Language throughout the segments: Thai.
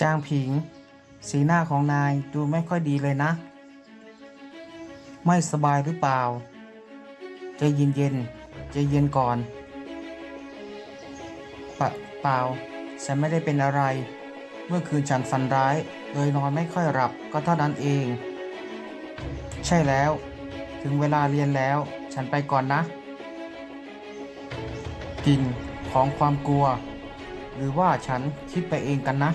จางผิง สีหน้าของนายดูไม่ค่อยดีเลยนะ ไม่สบายหรือเปล่าใจเย็นเย็นๆใจเย็นก่อนปะเปล่า ฉันไม่ได้เป็นอะไร เมื่อคืนฉันฝันร้ายเลยนอนไม่ค่อยหลับก็เท่านั้นเอง ใช่แล้ว ถึงเวลาเรียนแล้ว ฉันไปก่อนนะกลิ่นของความกลัว หรือว่าฉันคิดไปเองกันนะ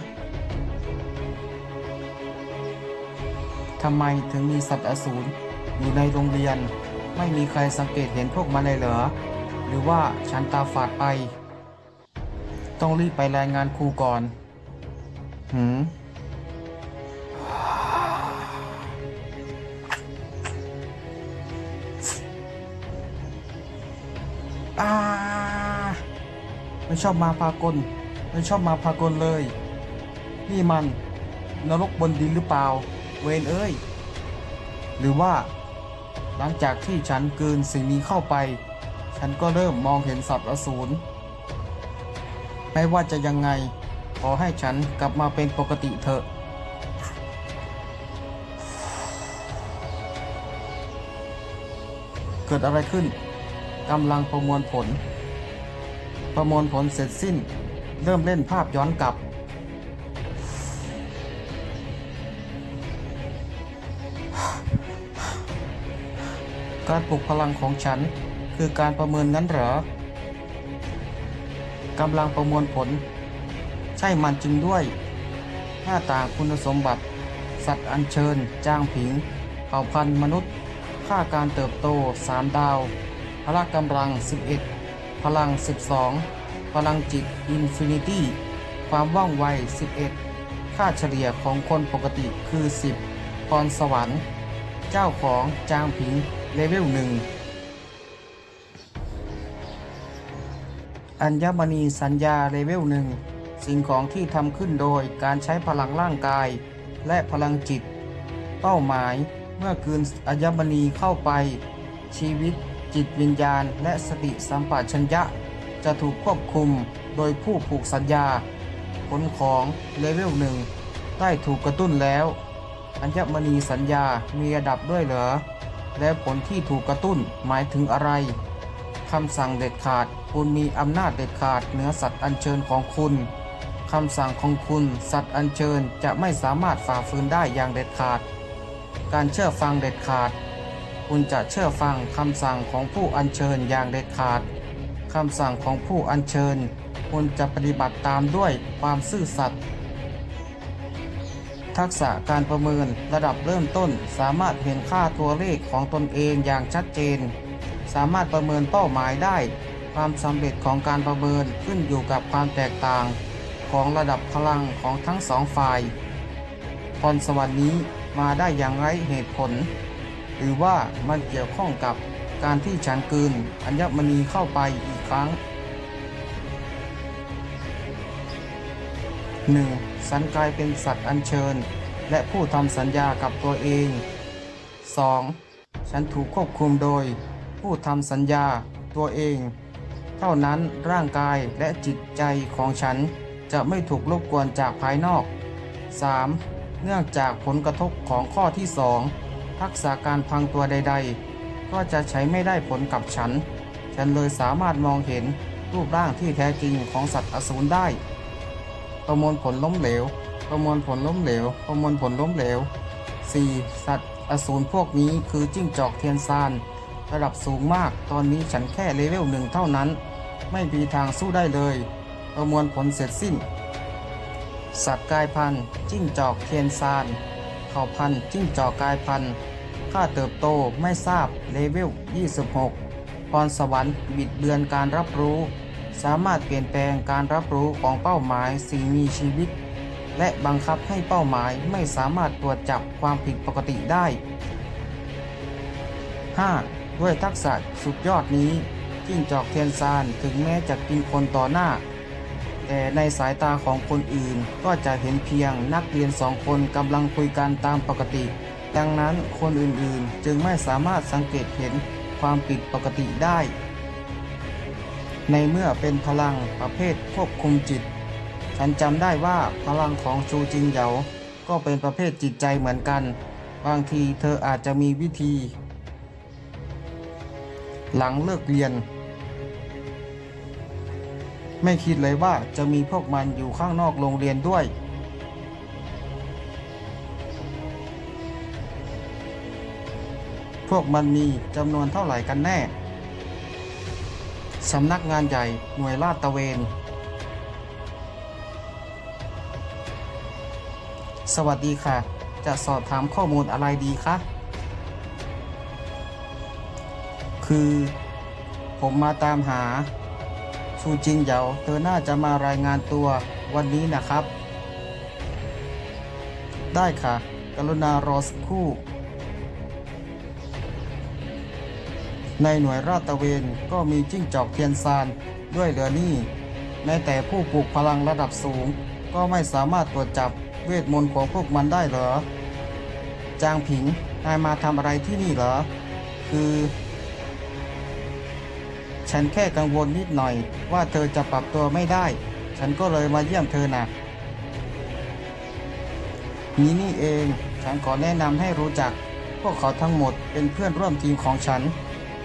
ทำไมถึงมีสัตว์อสูรอยู่ในโรงเรียน ไม่มีใครสังเกตเห็นพวกมันเลยเหรอ หรือว่าฉันตาฝาดไป ต้องรีบไปรายงานครูก่อน หืมอาไม่ชอบมาพากล ไม่ชอบมาพากลเลย นี่มันนรกบนดินหรือเปล่า เวนเอ้ย หรือว่า หลังจากที่ฉันกืนสิ่งนี้เข้าไป ฉันก็เริ่มมองเห็นสัตว์อสูรไม่ว่าจะยังไง ขอให้ฉันกลับมาเป็นปกติเถอะ เกิดอะไรขึ้นกำลังประมวลผล ประมวลผลเสร็จสิ้น เริ่มเล่นภาพย้อนกลับ การปลุกพลังของฉัน คือการประเมินนั้นเหรอกำลังประมวลผล ใช่มันจริงด้วย หน้าต่างคุณสมบัติ สัตว์อัญเชิญ จ้างผิง เผ่าพันธุ์มนุษย์ ค่าการเติบโต 3 ดาว พละกำลัง 11 พลัง 12 พลังจิตอินฟินิตี้ ความว่องไว 11 ค่าเฉลี่ยของคนปกติคือ 10พรสวรรค์ เจ้าของจางผิง เลเวลหนึ่งอัญมณีสัญญาเลเวลหนึ่งสิ่งของที่ทำขึ้นโดยการใช้พลังร่างกาย และพลังจิต เป้าหมายเมื่อคืนอัญมณีเข้าไป ชีวิต จิตวิญญาณ และสติสัมปชัญญะ จะถูกควบคุมโดยผู้ผูกสัญญา ผลของเลเวลหนึ่งได้ถูกกระตุ้นแล้ว อัญมณีสัญญามีระดับด้วยเหรอ และผลที่ถูกกระตุ้นหมายถึงอะไรคำสั่งเด็ดขาด คุณมีอำนาจเด็ดขาดเหนือสัตว์อัญเชิญของคุณคำสั่งของคุณสัตว์อัญเชิญจะไม่สามารถฝ่าฝืนได้อย่างเด็ดขาด การเชื่อฟังเด็ดขาด คุณจะเชื่อฟังคำสั่งของผู้อัญเชิญอย่างเด็ดขาดคำสั่งของผู้อัญเชิญ คุณจะปฏิบัติตามด้วยความซื่อสัตย์ ทักษะการประเมินระดับเริ่มต้น สามารถเห็นค่าตัวเลขของตนเองอย่างชัดเจน สามารถประเมินเป้าหมายได้ ความสำเร็จของการประเมินขึ้นอยู่กับความแตกต่าง ของระดับพลังของทั้งสองฝ่ายพรสวรรค์นี้มาได้อย่างไรเหตุผล หรือว่ามันเกี่ยวข้องกับการที่ฉันกืนอัญมณีเข้าไปอีกครั้ง 1. ฉันกลายเป็นสัตว์อัญเชิญ และผู้ทำสัญญากับตัวเอง 2. ฉันถูกควบคุมโดย ผู้ทำสัญญาตัวเอง เท่านั้นร่างกายและจิตใจของฉันจะไม่ถูกรบกวนจากภายนอก 3. เนื่องจากผลกระทบของข้อที่ 2 ทักษะการพังตัวใด ๆ ก็จะใช้ไม่ได้ผลกับฉัน ฉันเลยสามารถมองเห็นรูปร่างที่แท้จริงของสัตว์อสูรได้ ประมวลผลล้มเหลว ประมวลผลล้มเหลว ประมวลผลล้มเหลว 4. สัตว์อสูรพวกนี้คือจิ้งจอกเทียนซาน ระดับสูงมาก ตอนนี้ฉันแค่เลเวลหนึ่งเท่านั้น ไม่มีทางสู้ได้เลย ประมวลผลเสร็จสิ้น สัตว์กายพันธุ์จิ้งจอกเทียนซานเผ่าพันธุ์จิ้งจอกกายพันธุ์ค่าเติบโตไม่ทราบเลเวล 26 พรสวรรค์บิดเบือนการรับรู้ สามารถเปลี่ยนแปลงการรับรู้ของเป้าหมายสิ่งมีชีวิต และบังคับให้เป้าหมายไม่สามารถตรวจจับความผิดปกติได้ 5. ด้วยทักษะสุดยอดนี้จิ้งจอกเทียนซานถึงแม้จะกินคนต่อหน้า แต่ในสายตาของคนอื่นก็จะเห็นเพียงนักเรียนสองคนกำลังคุยกันตามปกติ ดังนั้นคนอื่นๆจึงไม่สามารถสังเกตเห็นความผิดปกติได้ ในเมื่อเป็นพลังประเภทควบคุมจิต ฉันจำได้ว่าพลังของชูจิงเหยาก็เป็นประเภทจิตใจเหมือนกัน บางทีเธออาจจะมีวิธี หลังเลิกเรียน ไม่คิดเลยว่าจะมีพวกมันอยู่ข้างนอกโรงเรียนด้วย พวกมันมีจำนวนเท่าไหร่กันแน่ สำนักงานใหญ่หน่วยลาดตระเวน สวัสดีค่ะ จะสอบถามข้อมูลอะไรดีคะ คือ ผมมาตามหา ชูจิงเหยาเธอน่าจะมารายงานตัววันนี้นะครับ ได้ค่ะ กรุณารอสักครู่ ในหน่วยราดตระเวนก็มีจิ้งจอกเทียนซานด้วยเหลือนี่แม้แต่ผู้ปลูกพลังระดับสูง ก็ไม่สามารถตรวจจับเวทมนต์ของพวกมันได้เหรอ จางผิงนายมาทำอะไรที่นี่เหรอ คือ ฉันแค่กังวลนิดหน่อยว่าเธอจะปรับตัวไม่ได้ ฉันก็เลยมาเยี่ยมเธอนะนี่นี่เอง ฉันขอแนะนำให้รู้จัก พวกเขาทั้งหมดเป็นเพื่อนร่วมทีมของฉัน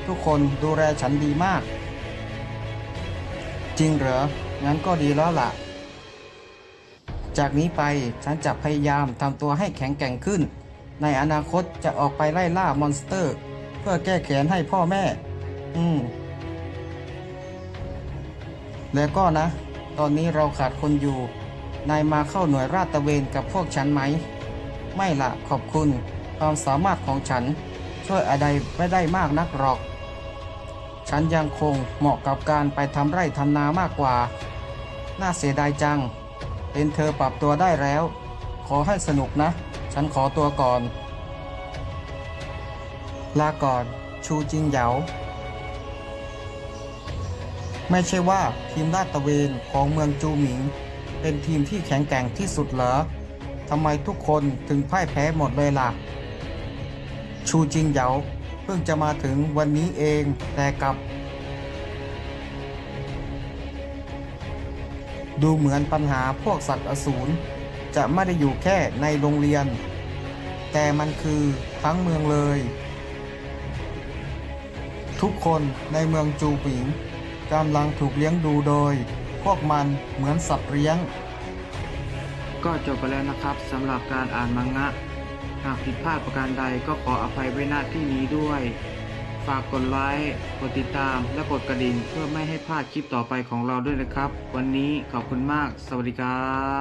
ทุกคนดูแลฉันดีมาก จริงเหรอ งั้นก็ดีแล้วล่ะ จากนี้ไปฉันจะพยายามทำตัวให้แข็งแกร่งขึ้น ในอนาคตจะออกไปไล่ล่ามอนสเตอร์ เพื่อแก้แค้นให้พ่อแม่ อืม แล้วก็นะ ตอนนี้เราขาดคนอยู่ นายมาเข้าหน่วยราดตะเวนกับพวกฉันไหม ไม่ละขอบคุณ ความสามารถของฉันช่วยอะไรไม่ได้มากนักหรอก ฉันยังคงเหมาะกับการไปทำไร่ทำนามากกว่า น่าเสียดายจัง เป็นเธอปรับตัวได้แล้ว ขอให้สนุกนะ ฉันขอตัวก่อน ลาก่อน ชูจิงเหยา ไม่ใช่ว่าทีมลาดตระเวนของเมืองจูหมิง เป็นทีมที่แข็งแกร่งที่สุดเหรอทำไมทุกคนถึงพ่ายแพ้หมดเลยล่ะ ชูจิงเหยา เพิ่งจะมาถึงวันนี้เองแต่กับดูเหมือนปัญหาพวกสัตว์อสูรจะไม่ได้อยู่แค่ในโรงเรียน แต่มันคือทั้งเมืองเลย ทุกคนในเมืองจูหมิงกำลังถูกเลี้ยงดูโดย พวกมันเหมือนสัตว์เลี้ยง ก็จบไปแล้วนะครับสำหรับการอ่านมังงะ หากผิดพลาดประการใดก็ขออภัยไว้ณที่นี้ด้วย ฝากกดไลค์ กดติดตาม และกดกระดิ่งเพื่อไม่ให้พลาดคลิปต่อไปของเราด้วยนะครับ วันนี้ขอบคุณมาก สวัสดีครับ